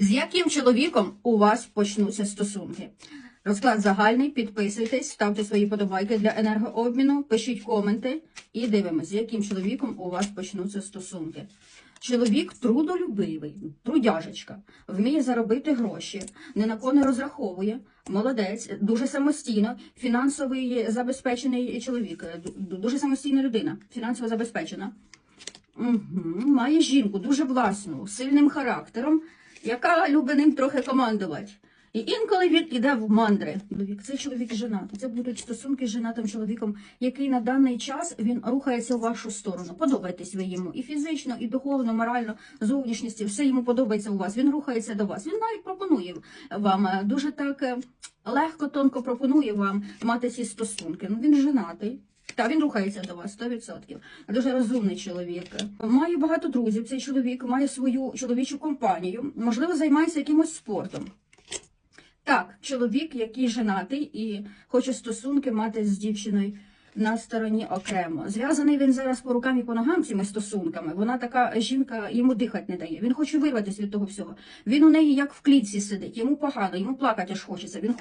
З яким чоловіком у вас почнуться стосунки? Розклад загальний, підписуйтесь, ставте свої подобайки для енергообміну, пишіть коменти і дивимося, з яким чоловіком у вас почнуться стосунки. Чоловік трудолюбивий, трудяжечка, вміє заробити гроші, ні на кого не розраховує, молодець, дуже самостійно, фінансовий забезпечений чоловік, дуже самостійна людина, фінансово забезпечена. Угу. Має жінку дуже власну, сильним характером, яка любить ним трохи командувати. І інколи він іде в мандри. Це чоловік женатий. Це будуть стосунки з женатим чоловіком, який на даний час він рухається в вашу сторону. Подобаєтесь ви йому і фізично, і духовно, морально, зовнішністю. Все йому подобається у вас. Він рухається до вас. Він навіть пропонує вам е, дуже так е, легко, тонко пропонує вам мати ці стосунки. Ну він женатий. Та він рухається до вас 100%. Дуже розумний чоловік. Має багато друзів. Цей чоловік має свою чоловічу компанію. Можливо, займається якимось спортом. Так, чоловік, який женатий і хоче стосунки мати з дівчиною на стороні окремо. Зв'язаний він зараз по рукам і по ногам цими стосунками. Вона така жінка йому дихати не дає. Він хоче вирватися від того всього. Він у неї як в клітці сидить, йому погано, йому плакати аж хочеться. Він